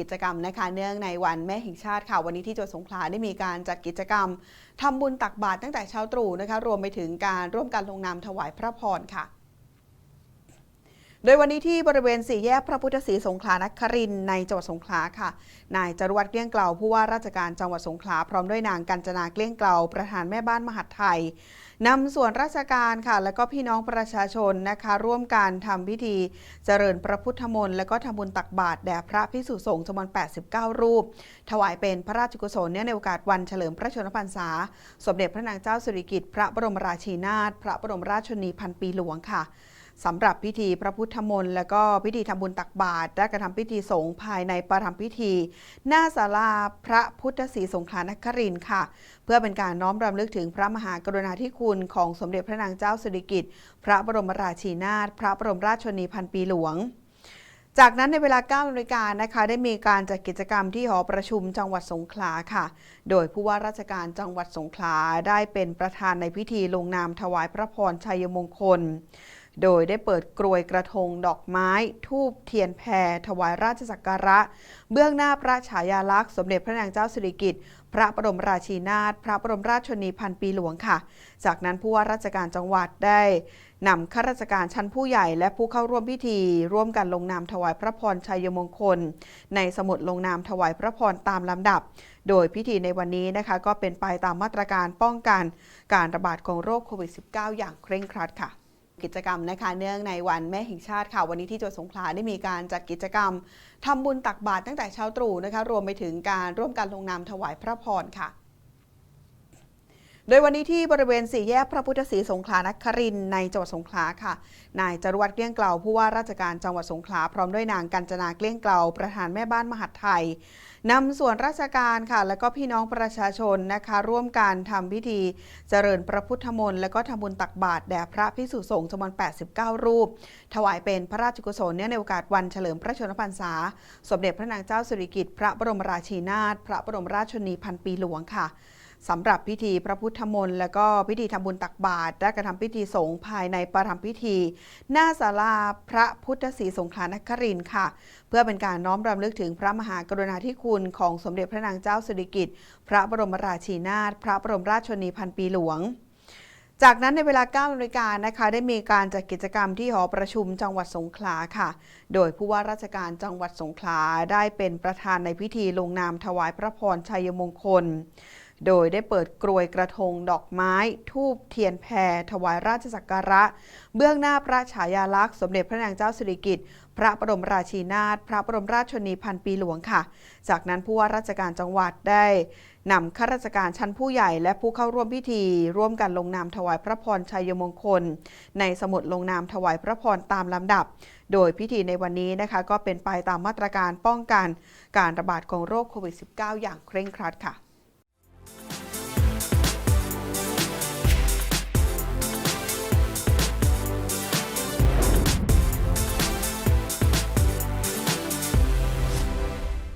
กิจกรรมนะคะเนื่องในวันแม่แห่งชาติค่ะ วันนี้ที่จังหวัดสงขลาได้มีการจัดกิจกรรมทำบุญตักบาตรตั้งแต่เช้าตรู่นะคะ รวมไปถึงการร่วมกันลงนามถวายพระพรค่ะ โดยวันนี้ที่บริเวณสี่แยกพระพุทธศรีสงขลานครินในจังหวัดสงขลาค่ะ นายจรวัตรเกลี้ยงเกลาผู้ว่าราชการจังหวัดสงขลาพร้อมด้วยนางกัญจนาเกลี้ยงเกลาประธานแม่บ้านมหาดไทยนำส่วนราชการค่ะ และก็พี่น้องประชาชนนะคะ ร่วมกันทำพิธีเจริญพระพุทธมนต์และก็ทำบุญตักบาตรแด่พระพิสุสงฆ์จำนวน 89 รูป ถวายเป็นพระราชกุศลเนื่องในโอกาสวันเฉลิมพระชนมพรรษา สมเด็จพระนางเจ้าสิริกิติ์พระบรมราชินาถพระบรมราชชนนีพันปีหลวงค่ะ สำหรับพิธีพระพุทธมนต์และก็พิธีทำบุญตักบาตรและกระทำพิธีสงฆ์ภายในประรำพิธี หน้าศาลาพระพุทธศรีสงขลานครินค่ะ เพื่อเป็นการน้อมรำลึกถึงพระมหากรุณาธิคุณของสมเด็จพระนางเจ้าสิริกิติ์พระบรมราชินาถพระบรมราชชนนีพันปีหลวงจากนั้นในเวลา9นาฬิกานะคะได้มีการจัดกิจกรรมที่หอประชุมจังหวัดสงขลาค่ะ โดยผู้ว่าราชการจังหวัดสงขลาได้เป็นประธานในพิธีลงนามถวายพระพรชัยมงคล โดยได้เปิดกรวยกระทงดอกไม้ ทูบเทียนแพรถวายราชสักการะ เบื้องหน้าพระฉายาลักษณ์สมเด็จพระนางเจ้าสิริกิติ์พระบรมราชินาถพระบรมราชชนีพันปีหลวงค่ะ จากนั้นผู้ว่าราชการจังหวัดได้นำข้าราชการชั้นผู้ใหญ่และผู้เข้าร่วมพิธี ร่วมกันลงนามถวายพระพรชัยมงคล ในสมุดลงนามถวายพระพรตามลำดับ โดยพิธีในวันนี้นะคะ ก็เป็นไปตามมาตรการป้องกัน การระบาดของโรคโควิด -19 อย่างเคร่งครัดค่ะ กิจกรรมนะคะ เนื่องในวันแม่แห่งชาติค่ะ วันนี้ที่จังหวัดสงขลาได้มีการจัดกิจกรรมทำบุญตักบาตรตั้งแต่เช้าตรู่นะคะ รวมไปถึงการร่วมกันลงนามถวายพระพรค่ะ โดยวันนี้ที่บริเวณสี่แยกพระพุทธศรีสงขลานครินในจังหวัดสงขลาค่ะ นายจรวัตรเกลี้ยงเกลาผู้ว่าราชการจังหวัดสงขลาพร้อมด้วยนางกัญจนาเกลี้ยงเกลาประธานแม่บ้านมหาดไทยนำส่วนราชการค่ะ และก็พี่น้องประชาชนนะคะ ร่วมกันทำพิธีเจริญพระพุทธมนต์และก็ทำบุญตักบาตรแด่พระพิสุสงฆ์จำนวน 89 รูป ถวายเป็นพระราชกุศลเนื่องในโอกาสวันเฉลิมพระชนมพรรษา สมเด็จพระนางเจ้าสิริกิติ์พระบรมราชินาถพระบรมราชชนนีพันปีหลวงค่ะ สำหรับพิธีพระพุทธมนต์และก็พิธีทำบุญตักบาตรและกระทำพิธีสงฆ์ภายในประรำพิธี หน้าศาลาพระพุทธศรีสงขลานครินทร์ค่ะ เพื่อเป็นการน้อมรำลึกถึงพระมหากรุณาธิคุณของสมเด็จพระนางเจ้าสิริกิติ์พระบรมราชินาถพระบรมราชชนนีพันปีหลวงจากนั้นในเวลา9นาฬิกานะคะได้มีการจัดกิจกรรมที่หอประชุมจังหวัดสงขลาค่ะ โดยผู้ว่าราชการจังหวัดสงขลาได้เป็นประธานในพิธีลงนามถวายพระพรชัยมงคล โดยได้เปิดกรวยกระทงดอกไม้ ทูบเทียนแพร ถวายราชสักการะ เบื้องหน้าพระฉายาลักษณ์สมเด็จพระนางเจ้าสิริกิติ์พระบรมราชินาถพระบรมราชชนนีพันปีหลวงค่ะ จากนั้นผู้ว่าราชการจังหวัดได้นำข้าราชการชั้นผู้ใหญ่และผู้เข้าร่วมพิธี ร่วมกันลงนามถวายพระพรชัยมงคล ในสมุดลงนามถวายพระพรตามลำดับ โดยพิธีในวันนี้นะคะ ก็เป็นไปตามมาตรการป้องกัน การระบาดของโรคโควิด -19 อย่างเคร่งครัดค่ะ